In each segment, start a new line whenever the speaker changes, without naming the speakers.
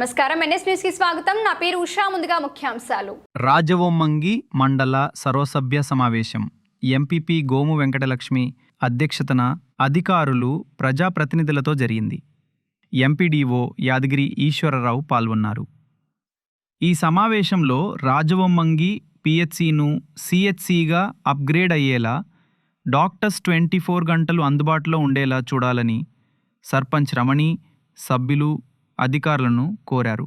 నమస్కారం. ఎన్ఎస్ న్యూస్కి స్వాగతం. నా పేరు ఉషా. ముందుగా ముఖ్యాంశాలు.
రాజవొమ్మంగి మండల సర్వసభ్య సమావేశం. ఎంపీపీ గోము వెంకటలక్ష్మి అధ్యక్షతన అధికారులు ప్రజాప్రతినిధులతో జరిగింది. ఎంపీడీఓ యాదగిరి ఈశ్వరరావు పాల్గొన్నారు. ఈ సమావేశంలో రాజవొమ్మంగి పిహెచ్సిను సిహెచ్సిగా అప్గ్రేడ్ అయ్యేలా డాక్టర్స్ ట్వంటీ ఫోర్ గంటలు అందుబాటులో ఉండేలా చూడాలని సర్పంచ్ రమణి సభ్యులు అధికారులను కోరారు.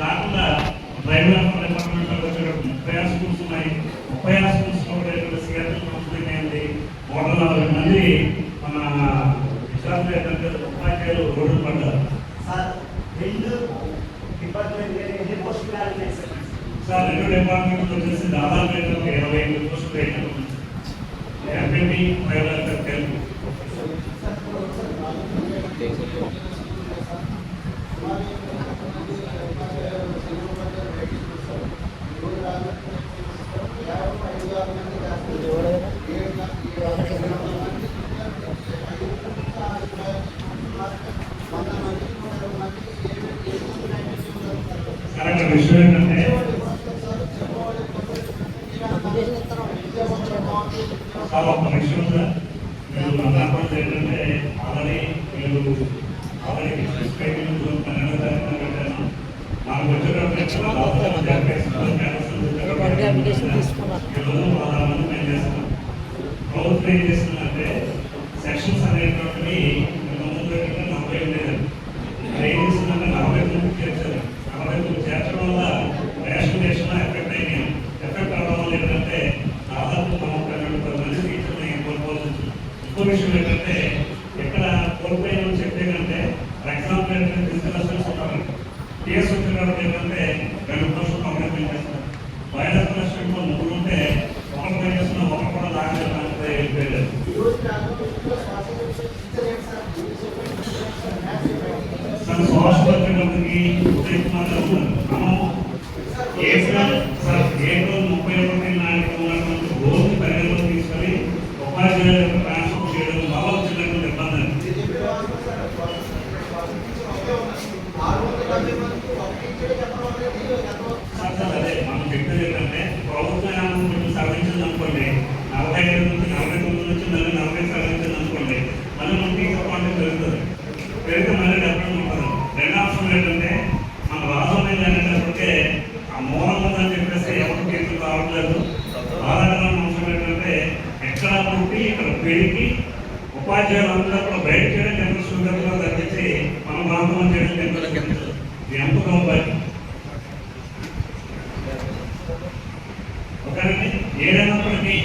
కాకుండా డ్రైవర్ డిపార్ట్మెంట్ వచ్చేటప్పుడు ముప్పై ఆరు స్కూల్స్ ఉన్నాయి. ముప్పై ఆరు స్కూల్స్ కూడా సిఆర్టీ కౌన్సిలింగ్ అయింది వందల నలభై మంది మన ఏంటంటే ఉపాధ్యాయులు రోడ్డు పడ్డారు.
సార్ రెండు డిపార్ట్మెంట్ సార్?
రెండు డిపార్ట్మెంట్ వచ్చేసి దాదాపు ఇరవై ఎనిమిది పోస్టులు అయితే ఎంపీపీ ప్రైవేట్ తెలుగు కరెక్ట్ విషయం ఏంటంటే చాలా ఒక విషయం సార్. మీరు మాట్లాడుతున్నది ఏంటంటే ఆల్రెడీ మీరు ఆల్రెడీ నాకు వచ్చేటప్పుడు సెక్షన్స్ అనేటువంటివి విషయం ఏంటంటే ఇక్కడ కోల్పోయిన చెప్తే కంటే ఫర్ ఎగ్జాంపుల్ ఏంటంటే ఫిజికల్ అసెట్స్ ఉన్నారు టీఎస్ వచ్చిన కాబట్టి ఏంటంటే రెండు పోస్టులు కంప్లీట్ చేస్తారు వైరస్ అసెట్స్లో ముగ్గురు ఉంటే ఒకరు పని చేస్తున్న ఒకరు కూడా వెళ్ళిపోయారు. సార్ సోషల్ వచ్చేటప్పటికి ఉంటే ఇక్కడ పెరిగి ఉపాధ్యాయులు అందరూ కూడా బయట చేయడం ఎంత సుందరంగా తగ్గించి మన ప్రాంతం చేయడం ఎంత తగ్గించదు ఎంత గొప్పది అవుతాయి ఒకరిని ఏదైనప్పటికీ